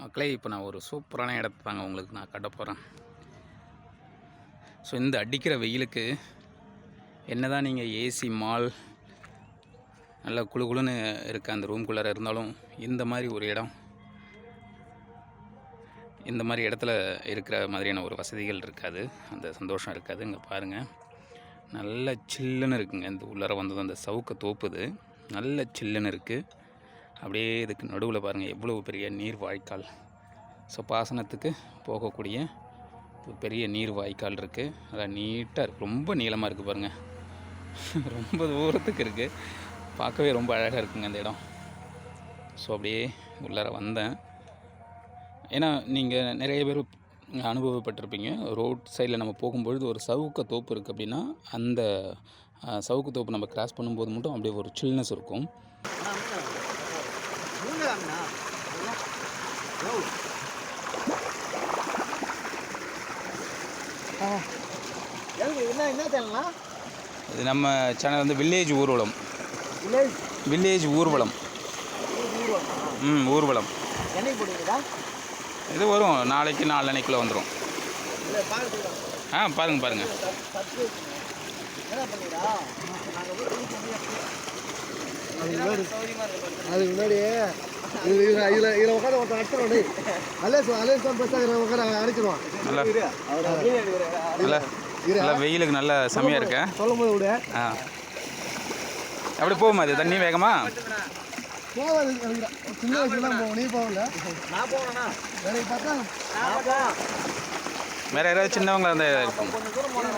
மக்களே இப்போ நான் ஒரு சூப்பரான இடத்தாங்க உங்களுக்கு நான் கட்ட போகிறேன் ஸோ இந்த அடிக்கிற வெயிலுக்கு என்னதான் நீங்கள் ஏசி மால் நல்லா குளு குளுன்னு இருக்க அந்த ரூம்குள்ளார இருந்தாலும் இந்த மாதிரி ஒரு இடம் இந்த மாதிரி இடத்துல இருக்கிற மாதிரியான ஒரு வசதிகள் இருக்காது. அந்த சந்தோஷம் இருக்காது. இங்கே பாருங்கள் நல்ல சில்லுன்னு இருக்குங்க. இந்த உள்ளார வந்தது அந்த சவுக்கை தோப்புது. நல்ல சில்லுன்னு இருக்குது அப்படியே இதுக்கு நடுவில் பாருங்கள் எவ்வளோ பெரிய நீர் வாய்க்கால். ஸோ பாசனத்துக்கு போகக்கூடிய பெரிய நீர் வாய்க்கால் இருக்குது அதான் நீட்டாக இருக்குது ரொம்ப நீளமாக இருக்குது பாருங்கள் ரொம்ப தூரத்துக்கு இருக்குது பார்க்கவே ரொம்ப அழகாக இருக்குங்க அந்த இடம். ஸோ அப்படியே உள்ளார வந்தேன். ஏன்னா நீங்கள் நிறைய பேர் அனுபவப்பட்டிருப்பீங்க. ரோட் சைடில் நம்ம போகும்பொழுது ஒரு சவுக்க தோப்பு இருக்குது அப்படின்னா அந்த சவுக்கு தோப்பு நம்ம கிராஸ் பண்ணும்போது மட்டும் அப்படியே ஒரு சில்னஸ் இருக்கும். என்ன என்ன சேனல்னா இது நம்ம சேனல் வந்து வில்லேஜ் ஊர்வலம். வில்லேஜ் வில்லேஜ் ஊர்வலம். ம் ஊர்வலம். என்னைக்கு போடுவீங்களா இது வரும் நாளைக்கு நாலனைக்குள்ளே வந்துடும் ஆ பாருங்கள் பாருங்கள் அதுக்கு முன்னாடி இதில் இதில் இதில் உட்காந்து ஒருத்தன் அடிச்சிடும் டேய். அலேஸ் அலேஸ் தான் பெருசாக உட்காந்து அடிச்சிடுவான் நல்லா. நல்லா. வெயிலுக்கு நல்ல செமையாக இருக்க. சொல்லும் போது விடு. ஆ. அப்படி போகுமா அது தண்ணி வேகமா? போகாது சின்ன வயசுல நீ போகல. நான் பார்த்தா? வேற யாராவது சின்னவங்க இருந்தால் இருக்கும் கொஞ்சம் தூரம் போனேன்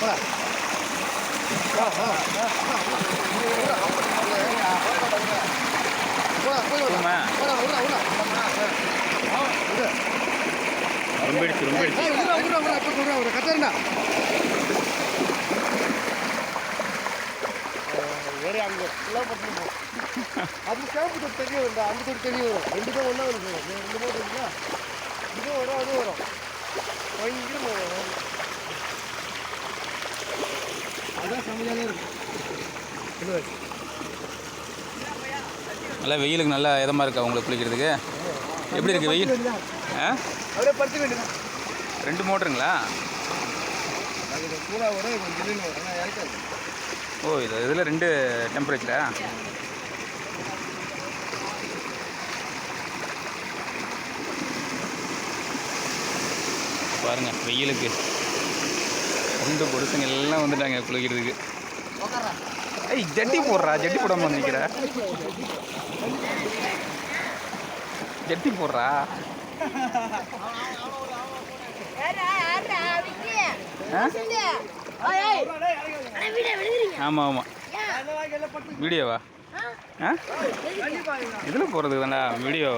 போடா. விடா இப்போ விடா விடா கத்தறடா வேற அங்கே ஃபுல்லாக பட்டு அது கேம்பு தொட்டு தண்ணி வரும் அந்த தொட்டு தண்ணி வரும். ரெண்டுமே ஒன்றா வரும் ரெண்டு போட்டு இருக்குல்ல இதுவும் வரும் அதுவும் வரும். பயங்கரமாக வரும். அதான் சமையலாக இருக்கும். நல்லா வெயிலுக்கு நல்லா இதமாக இருக்கா உங்களுக்கு குளிக்கிறதுக்கு? எப்படி இருக்குது வெயில்? ஆ? ரெண்டு மோட்டருங்களா? ஓ இது இதில் ரெண்டு டெம்பரேச்சரா பாருங்க வெயிலுக்கு. ரெண்டு பொருசுங்க எல்லாம் வந்துட்டாங்க குளிக்கிறதுக்கு. ஐய் ஜட்டி போடுறா ஜட்டி போடாம வந்துக்கிற ஜட்டி போடுறா. ஆ? ஆமாம் ஆமாம் வீடியோவா? ஆ? இதில் போகிறதுக்கு தான்டா வீடியோ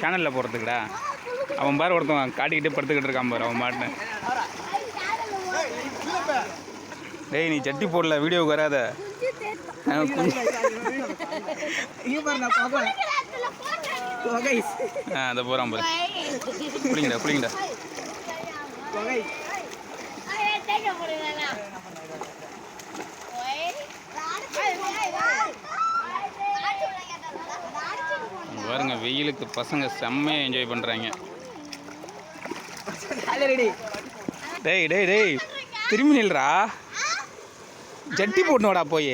சேனலில் போகிறதுக்குடா அவன் பாரு ஒருத்தன் காட்டிக்கிட்டே படுத்துக்கிட்டு இருக்கான் பாரு அவன் மாட்டேன் டேய் நீ சட்டி போடல வீடியோவுக்கு வராத. ஆ, இங்கே பாரு போகிறான் கைஸ் இங்க பாருங்க வெயிலுக்கு பசங்க செம்மையாக என்ஜாய் பண்ணுறாங்க டேய் டேய் டேய். திரும்பி நில்றா. ஜட்டி போட்டுனோடா போய்.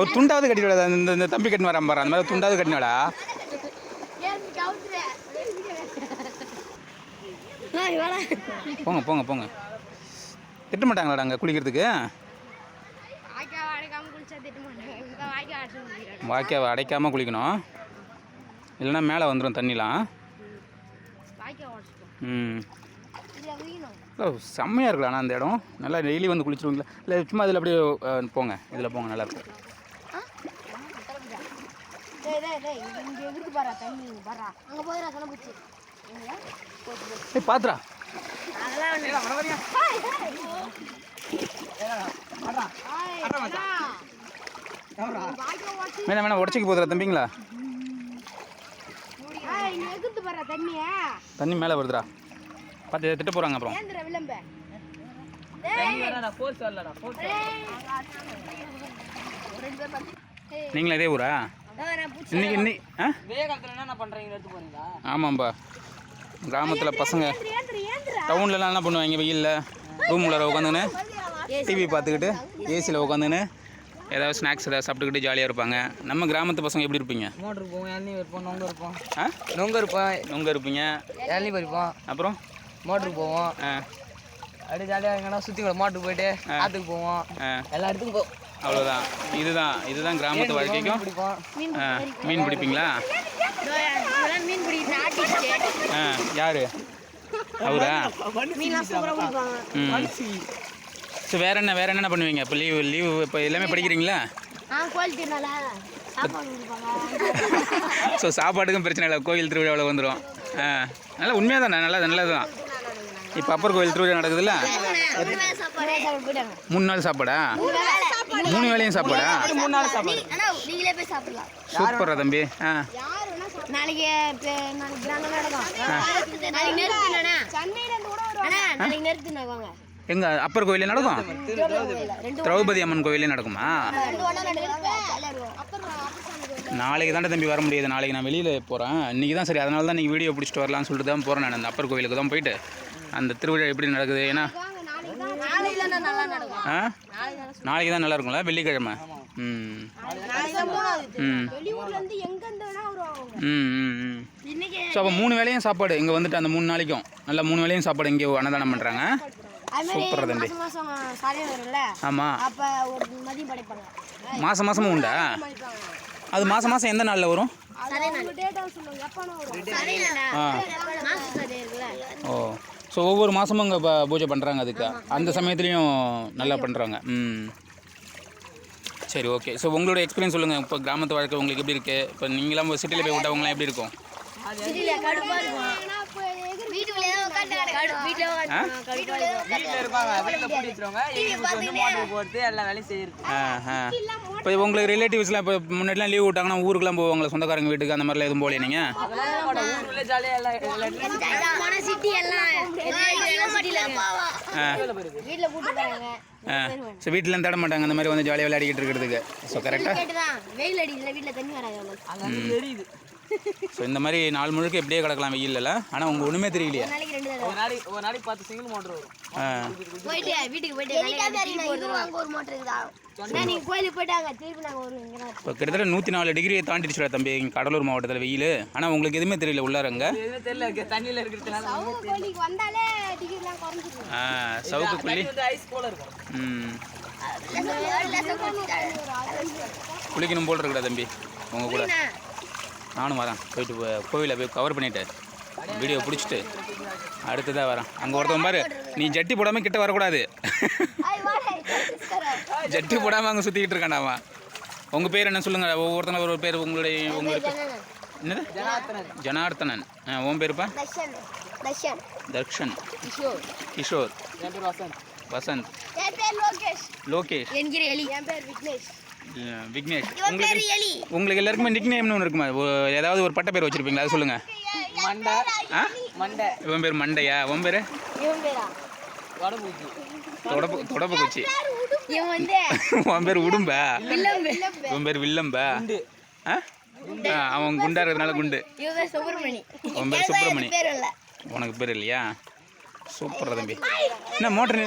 ஒரு துண்டாவது வாடா. இந்த இந்த தம்பி கட்டினு வரான் பாரு அந்த மாதிரி துண்டாவது கட்டினோடா போங்க போங்க போங்க. திட்ட மாட்டாங்களாடா அங்கே குளிக்கிறதுக்கு? வாய்க்காவை அடைக்காமல் குளிக்கணும். இல்லைன்னா மேலே வந்துடும் தண்ணிலாம். ம். இல்லை செம்மையாக இருக்கலாம் ஆனால் அந்த இடம். நல்லா டெய்லி வந்து குளிச்சிருவீங்களா? இல்லை சும்மா இதில் அப்படியே போங்க இதில் போங்க நல்லா இருக்கும். பாத்துரா வேணா வேணா உடச்சிக்கு போதுரா தம்பிங்களா? தண்ணி மேலே வருதுடா. பார்த்து திட்ட போகிறாங்க அப்புறம். நீங்களும் இதே ஊரா? இன்னைக்கு இன்னைக்கு ஆ? விவேகாலத்தில் என்ன பண்ணுறீங்க எடுத்து போறீங்களா? ஆமாம்பா. கிராமத்தில் பசங்க டவுன்லலாம் என்ன பண்ணுவாங்க வெயிலில்? ரூம் உள்ள உட்காந்துன்னு டிவி பார்த்துக்கிட்டு ஏசியில் உட்காந்துன்னு ஏதாவது ஸ்நாக்ஸ் ஏதாவது சாப்பிட்டுக்கிட்டு ஜாலியாக இருப்பாங்க. நம்ம கிராமத்து பசங்க எப்படி இருப்பீங்க? மோட்டருக்கு போவோம் இளநீ இருப்போம் நொங்க இருப்போம் ஆ? நொங்க இருப்போம். உங்க இருப்பீங்க. இளநீ பறிப்போம். அப்புறம்? மோட்டருக்கு போவோம். ஆ. அப்படியே ஜாலியாக எங்கன்னா சுற்றி மோட்டருக்கு போயிட்டு ஆற்றுக்கு போவோம். எல்லா இடத்துக்கும் போவோம் அவ்வளோதான் இதுதான் இதுதான் கிராமத்து வாழ்க்கைக்கும் மீன் பிடிப்பீங்களா? ஆ யாரு? அவரா? ம். ஸோ வேற என்ன வேற என்னென்ன பண்ணுவீங்க? இப்போ லீவு லீவு இப்போ எல்லாமே படிக்கிறீங்களா? ஸோ சாப்பாட்டுக்கும் பிரச்சனை இல்லை. கோயில் திருவிழாவில் வந்துடும் ஆ நல்லா உண்மையாக தானே? நல்லா நல்லது தான் இப்போ அப்பர் கோயில் திருவிழா நடக்குதுல்ல? மூணு நாள் சாப்பாடா? மூணு வேலையும் சாப்பாடா? மூணு நாள் சாப்பாடு நீங்களே போய் சாப்பிடலாம் சூப்பரா தம்பி. ஆ. நாளைக்கு பே- நாளைக்கு கிராமம் சென்னையில இருந்து கூட அண்ணா நாளைக்கு நிறுத்தினா வாங்க எங்க அப்பர் கோயிலே நடக்கும்? திரௌபதி அம்மன் கோயிலே நடக்குமா? நாளைக்கு தானே தம்பி வர முடியாது. நாளைக்கு நான் வெளியில் போகிறேன் இன்றைக்கி தான் சரி அதனால தான் நீங்கள் வீடியோ பிடிச்சிட்டு வரலாம்னு சொல்லிட்டு தான் போகிறேன் நான். அந்த அப்பர் கோயிலுக்கு தான் போயிட்டு. அந்த திருவிழா எப்படி நடக்குது? ஏன்னா ஆ? நாளைக்கு தான் நல்லா இருக்கும்ல? வெள்ளிக்கிழமை. ம். ம். ம் ஸோ அப்போ மூணு வேளையும் சாப்பாடு இங்கே வந்துட்டு அந்த மூணு நாளைக்கும். நல்லா மூணு வேளையும் சாப்பாடு இங்கே அன்னதானம் பண்ணுறாங்க அது சூப்பரா தம்பி. ஆமாம் மாதம் மாதமும் உண்டா? அது மாதம் மாதம் எந்த நாளில் வரும்? ஆ ஓ. ஸோ ஒவ்வொரு மாதமும் இங்கே இப்போ பூஜை பண்ணுறாங்க அதுக்கு. அந்த சமயத்துலேயும் நல்லா பண்ணுறாங்க ம். சரி ஓகே ஸோ உங்களோட எக்ஸ்பீரியன்ஸ் சொல்லுங்கள் இப்போ கிராமத்து வாழ்க்கை உங்களுக்கு எப்படி இருக்குது இப்போ நீங்களாம் சிட்டியில் போய் விட்டவங்களாம் எப்படி இருக்கும்? இப்போ உங்களுக்கு ரிலேட்டிவ்ஸ்லாம் இப்போ முன்னாடிலாம் லீவ் விட்டாங்கன்னா ஊருக்குலாம் போவாங்களா? சொந்தக்காரங்க வீட்டுக்கு அந்த மாதிரிலாம் எதுவும் போகலையா நீங்கள் ஸோ வீட்டில் தேட மாட்டாங்க. அந்த மாதிரி வந்து ஜாலியாக விளையாடிக்கிட்டு இருக்கிறதுக்கு. ஸோ கரெக்டாக வெயில் அடிக்குதுல வீட்டுல தண்ணி வராது ஸோ இந்த மாதிரி நாள் முழுக்க எப்படியே கிடக்கலாம் வெயிலில் ஆனால் உங்களுக்கு ஒன்றுமே தெரியலையா. ஒரு நாளைக்கு ரெண்டு தடவை. ஒரு நாளைக்கு ஒரு நாளைக்கு பத்து சிங்கிள் மோட்டர் வரும். ஆ. போயிட்டு வீட்டுக்கு போயிட்டு அங்க ஒரு மோட்டர் இருக்குதா? நீங்க கோயிலுக்கு போயிட்டாங்க திருப்பி நாங்க ஒரு இங்க தான் இப்போ கிட்டத்தட்ட நூற்றி நாலு டிகிரியை தாண்டிடுச்சுடா தம்பி கடலூர் மாவட்டத்தில் வெயில். ஆனால் உங்களுக்கு எதுவுமே தெரியல உள்ளாரங்க ஆ சவுக்கு குள்ளி ம். குளிக்கணும் போல் இருக்குடா தம்பி உங்கள் கூட. நானும் வரேன். போயிட்டு கோவிலை போய் கவர் பண்ணிவிட்டு வீடியோ பிடிச்சிட்டு அடுத்ததாக வரேன். அங்கே ஒருத்தன் பாரு நீ ஜட்டி போடாமல் கிட்ட வரக்கூடாது. ஜட்டி போடாமல் அங்கே சுற்றிக்கிட்டு இருக்காண்டாமா உங்கள் பேர் என்ன சொல்லுங்கள் ஒவ்வொருத்தங்க ஒரு பேர் உங்களுடைய பேர். என்னது? ஜனார்த்தனன். ஆ உன் பேருப்பா தர்ஷன் கிஷோர். வசந்த். லோகேஷ். லோகேஷ். என்கிற எலி என் பேர் விக்னேஷ். விக்னேஷ் உங்களுக்கு உங்களுக்கு எல்லாருக்குமே நிக் நேம்னு ஒன்று இருக்குமா? ஏதாவது ஒரு பட்ட பேர் வச்சுருப்பீங்களா? அது சொல்லுங்கள் மண்டை. ஆ? மண்டை. இவன் பேர் மண்டையா? உன் பேர்? இவன் பேரா? வடபூச்சி. தொடப்பு தொடப்பு குச்சி இவன் வந்து உன் பேர் உடும்பா? உன் பேர் வில்லம்பா? ஆ? ஆ, அவன் குண்டா. இருக்கிறதுனால குண்டு உன் பேர் சுப்பிரமணி உனக்கு பேர் இல்லையா? சூப்பர் தம்பி. என்ன மோட்டர்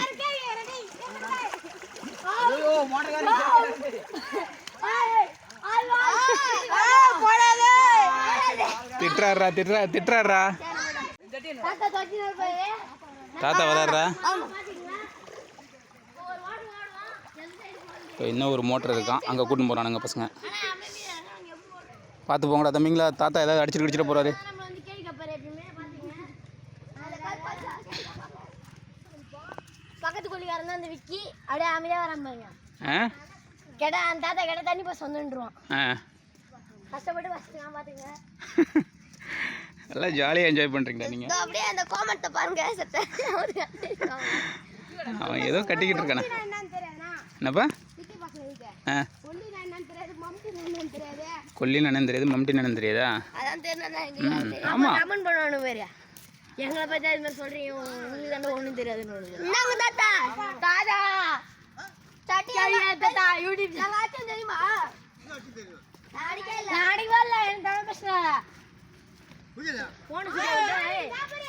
திட்டுறாரா திட்டுறா திட்டுறாரா தாத்தா வராரா இப்போ இன்னும் ஒரு மோட்டர் இருக்கான் அங்கே கூட்டின்னு போகிறானுங்க பசங்க பார்த்து போங்கடா தம்பிங்களா தாத்தா ஏதாவது அடிச்சுட்டு கிடிச்சிட்டு போகிறாரு நம்ம வந்து கேள்வி கப்பாரு எப்பயுமே பாத்தீங்க பக்கத்து கொல்லிக்காரன் தான் அந்த விக்கி அப்படியே அமைதியா வராம பாருங்க ஆ? கேட்டா அந்த தாத்தா கேட்டா தண்ணி போய் சொந்துருவான் ஆ. கஷ்டப்பட்டு வச்சுக்கலாம் பாத்துங்க. நல்லா ஜாலியாக என்ஜாய் பண்ணுறீங்களா நீங்கள் அப்படியே அந்த கோமத்தை பாருங்க சத்த. அவன் ஏதோ கட்டிக்கிட்டு இருக்கானே? என்னப்பா? ஆ. கொல்லி என்னன்னு தெரியாது மம்டி என்னன்னு தெரியாதா. அதான் தெரியல ம், ஆமா. கமெண்ட் பண்ணணும் பேரு எங்களை பத்தி அது மாதிரி சொல்றீங்க. உங்களுக்கு தாண்டா ஒண்ணும் தெரியாதுன்னு இந்தாங்க தாத்தா? தாத்தா. தாத்தா தாத்தா யூடியூப். தெரியுமா? வரல எனக்கு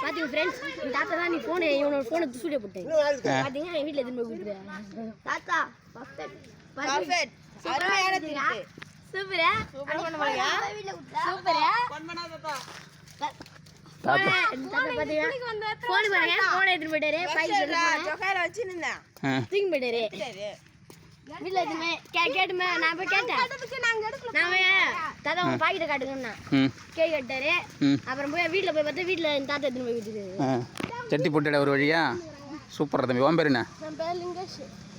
பாத்தீங்க ஃப்ரெண்ட்ஸ் இந்த தாத்தா தான் நீ போனு இவனோட போனை சூடிய போட்டேன்? பாத்தீங்க என் வீட்ல எதுவும் கொடுக்குறேன் தாத்தா பர்ஃபெக்ட் அருமையான திருட்டு சூப்பரா? சூப்பர் பண்ண முடியா சூப்பரா? பண்ண பண்ணாத தாத்தா போன் பாருங்க. போன் போயிட்டாரு. பைக் தூக்கி போயிட்டாரு எதுவுமே கே கேட்டுமே நான் போய் கேட்டேன். நான் தாத்தா பாக்கெட்டை ம். கேக் கட்டாரு அப்புறம் போய் வீட்ல போய் பார்த்தா வீட்ல என் தாத்தா எடுத்துட்டு போய் ஆ. சட்டி போட்டுட ஒரு வழியா. சூப்பர் தம்பி. உன் பேர் என்ன?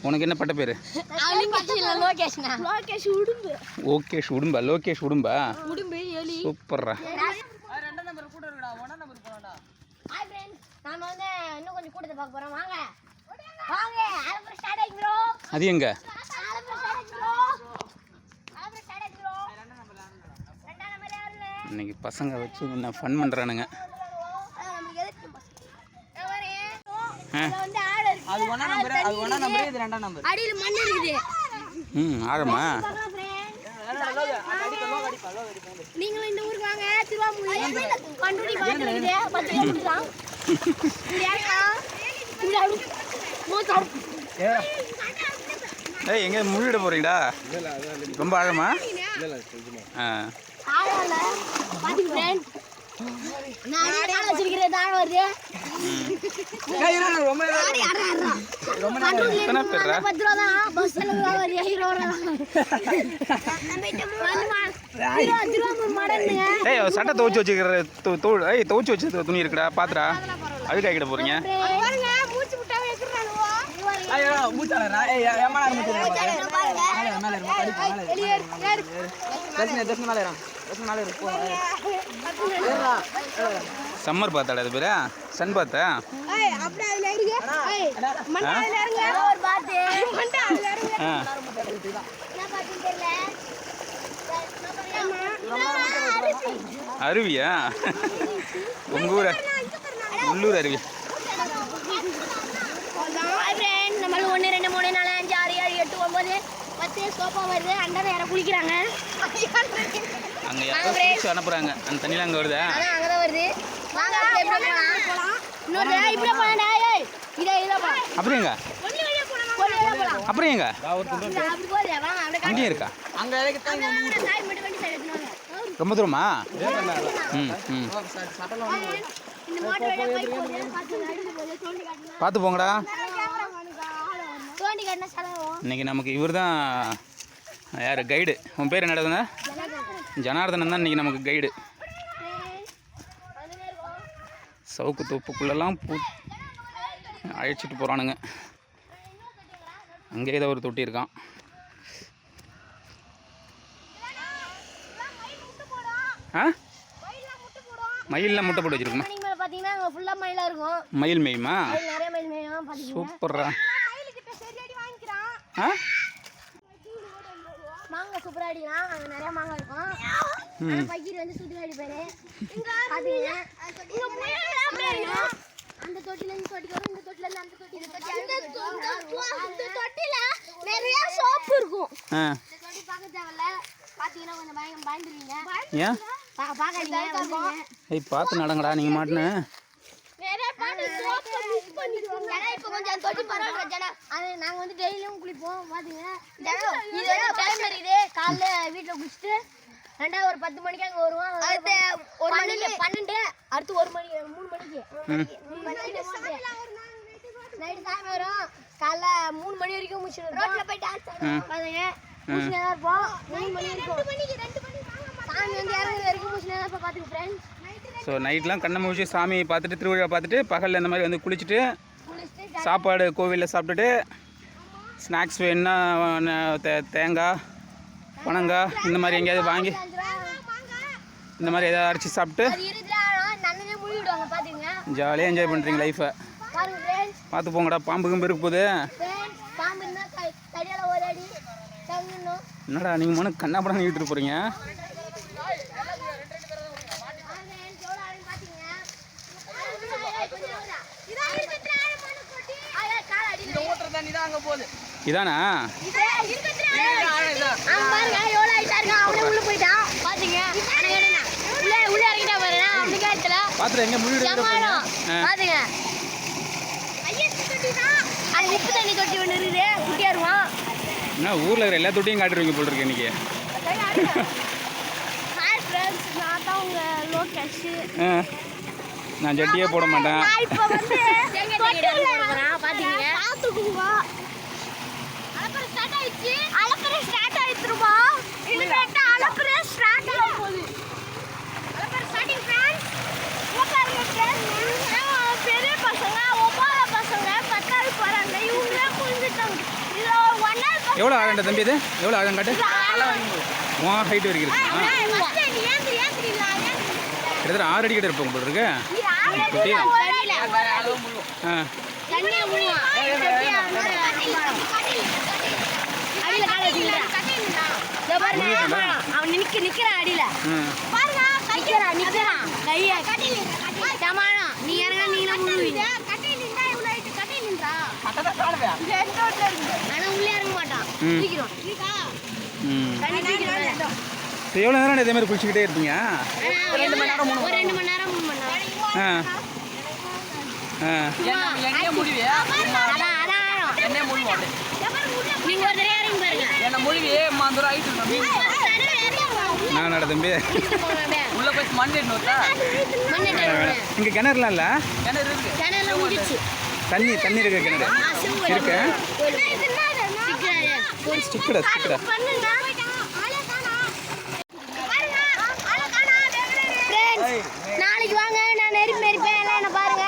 உனக்கு என்ன பட்ட பேர்? லோகேஷ் உடும்பு. ஓகேஷ் உடும்பா? லோகேஷ் உடும்பா? சூப்பர்ரா ரெண்டாம் நம்பர் கூட இருக்குடா ஒன்றாம் நம்பர் போகலாம்டா ஹாய் ஃப்ரெண்ட்ஸ் நாம வந்து இன்னும் கொஞ்சம் கூட்டத்தை பார்க்க போறோம். வாங்க. வாங்க. அலம்பரம் ஸ்டார்ட் ஆகி ப்ரோ அது எங்க? அலம்பரம் ஸ்டார்ட் ஆகி ப்ரோ அலம்பரம் ஸ்டார்ட் ஆகி ப்ரோ ரெண்டாம் நம்பர் யாருல இன்னைக்கு பசங்க வச்சு என்ன ஃபன் பண்ணுறானுங்க அது ஒன்றாம் நம்பர் அது ஒன்றாம் நம்பர் இது ரெண்டாம் நம்பர். அடியில மண் இருக்குது. ம் ஆழமா. நீங்களும் இந்த ஊருக்கு வாங்க. திருவாமூர் பண்டுடி பக்கத்துல இருக்குது. பத்து ஏய் எங்கே முழுகிட போகிறீங்களா ரொம்ப ஆழமா? ஆ. ரொம்ப ஏய் சட்டை துவச்சி வச்சுக்கிற ஏய் துவச்சி வச்சு துணி இருக்குடா பாத்துடா. அழுக்காக்கிட போகிறீங்க பாருங்க மூச்சு விட்டாவே இருக்கிறானுவோ ஐயோ மூச்சாளரா? ஏய் ஏமா மூச்சாளரா மேலே மேலே இருமா கடிப்பா மேலே தர்ஷினி தர்ஷினி மேலே இறா தர்ஷினி மேலே இரு போ. ஏறா. சம்மர் பார்த்தாடா அது பேரா? சன் பார்த்தா? பாத்து ஆ. அருவியா? உங்கள் ஊர்? உள்ளூர் அருவி. ஒன்று ரெண்டு மூணு நாலு அஞ்சு ஆறு ஏழு எட்டு ஒன்பது பத்து சோப்பா வருது. அண்டரை யாரை குளிக்கிறாங்க. அங்கே யாரோ குளிச்சு அனுப்புகிறாங்க அந்த தண்ணியில் அங்கே வருதா? அங்கதான் வருது. வாங்க இப்படியே போலாம்? இன்னொரு இப்படியே போலாம்டா ஏய் அப்புறம் எங்க அங்கேயும் இருக்கா? ரொம்ப தூரமா? ம் ம். பார்த்து போங்கடா. இன்னைக்கு நமக்கு இவர் தான் யார் கைடு உன் பேர் என்னடா ஜனார்தனன் தான் இன்றைக்கி நமக்கு கைடு சவுக்கு தொப்புக்குள்ளெல்லாம் பூ அழைச்சிட்டு போகிறானுங்க அங்கே ஏதோ ஒரு தொட்டி இருக்கான். ஆ? மயிலில் முட்டை போட்டு வச்சிருக்குமா மேலே அங்கே ஃபுல்லாக மயிலாக இருக்கும் மயில் மேயுமா? மயில் மயில் மேயும் சூப்பர்ரா. வாங்கிக்கிறான் ஆ? மாங்காய் சூப்பராக அடிக்கலாம் அங்கே நிறைய மாங்காய் இருக்கும் ஆனால் பக்கீர் வந்து சுற்றி அடிப்பாரு பார்த்தீங்கன்னா தொட்டில இந்த தொட்டிக்கு வரும் இந்த தொட்டில இருந்து அந்த தொட்டி அந்த தொட்டில நிறைய சோப்பு இருக்கும் இந்த தொட்டி பார்க்க தேவையில்ல பார்த்தீங்கன்னா கொஞ்சம் பயம் பயந்துருவீங்க ஏன்? பார்க்க ஏய் பார்த்து நடங்கடா நிறைய பாட்டு சோப்பை மிஸ் ஏன்னா இப்போ கொஞ்சம் தொட்டி பரவாயில்ல ஜனா அது நாங்கள் வந்து டெய்லியும் குளிப்போம் பார்த்தீங்கன்னா இது டைம் இருக்குது காலைல வீட்டில் குளிச்சுட்டு ரெண்டாவது ஒரு பத்து மணிக்கு அங்கே வருவோம் அடுத்து ஒரு மணிக்கு பன்னெண்டு அடுத்து ஒரு மணி மூணு மணிக்கு. மூணு மணிக்கு நைட்டு சாமி வரும். காலைல மூணு மணி வரைக்கும் முடிச்சுட்டு ரோட்டில் போய் டான்ஸ் பாருங்க. முடிச்சுட்டு தான் இருப்போம். மூணு மணி வரைக்கும். சாமி வந்து இறங்குற வரைக்கும் முடிச்சுட்டு தான் இருப்போம். பார்த்துக்கு ஃப்ரெண்ட்ஸ் ஸோ நைட்லாம் கண்ணை முடிச்சு சாமியை பார்த்துட்டு திருவிழா பார்த்துட்டு பகலில் இந்த மாதிரி வந்து குளிச்சுட்டு சாப்பாடு கோவிலில் சாப்பிட்டுட்டு ஸ்நாக்ஸ் தே- தேங்காய் பனங்காய் இந்த மாதிரி எங்கேயாவது வாங்கி இந்த மாதிரி ஏதாவது அரைச்சி சாப்பிட்டு ஜாலியாக என்ஜாய் பண்ணுறீங்க லைஃப்பை ஃப்ரெண்ட்ஸ் பார்த்து போங்கடா பாம்பு கிம்பு இருக்கு போகுது. என்னடா நீங்கள் மனு கண்ணா படம் நீட்டு போகிறீங்க இதானா பாத்துட்டு எங்க முழு பாத்துங்க. அது உப்பு தண்ணி தொட்டி ஒன்று இருக்குது. குட்டியாருவான் என்ன ஊர்ல இருக்கிற எல்லா தொட்டியும் காட்டுறீங்க போல் இருக்கு நான் தான் நான் ஜட்டியே போட மாட்டேன். ஃப்ரெண்ட்ஸ் பெரிய பசங்க பசங்க பத்தாவது இவங்களே புரிஞ்சுட்டாங்க இதுல ஒன்னாவது பசங்க. எவ்வளோ ஆகண்ட தம்பி இது? எவ்வளோ ஆகும் காட்டு உன் ஹைட் வரைக்கும் கிட்டத்தட்ட ஆறு அடி கிட்ட இருப்போம் போல் இருக்கு. அவன் நிக்க நிக்கிறான் அடியில. ம் பாருங்க நிக்கிறான் நிக்கிறான் கைய சமாளம். நீ இறங்க நீங்களும் முழுவீங்க அதான் காணுவேன் ஆனா உள்ளே இறங்க மாட்டான். ம். தூக்கிறோம் ம். தண்ணி தூக்கிறோம் இப்போ எவ்வளோ நேரம் இதே மாதிரி குளிச்சுக்கிட்டே இருப்பீங்க? ஒரு ரெண்டு மணி நேரம் ஒரு ரெண்டு மணி நேரம் மூணு மணி நேரம். ஆ. ஆ. என்னைய முடிவே அதான் அதான் ஆழம். என்னைய முடிவோம் அப்படியே நீங்க ஒரு தடவை இறங்கி பாருங்க முடிவே மாந்தூரம் ஆயிட்டு இருக்கோம் நான் நட தம்பி? உள்ள போய் மண் மண்ணெட்டு இங்கே கிணறுலாம் இல்லை? கிணறு இருக்கு. தண்ணி தண்ணி இருக்க கிணறு. இருக்கு. ஸ்டிக்கடா ஸ்டிக்கடா நாளைக்கு வாங்க. நான் நெருப்பி எல்லாம் என்ன பாருங்க.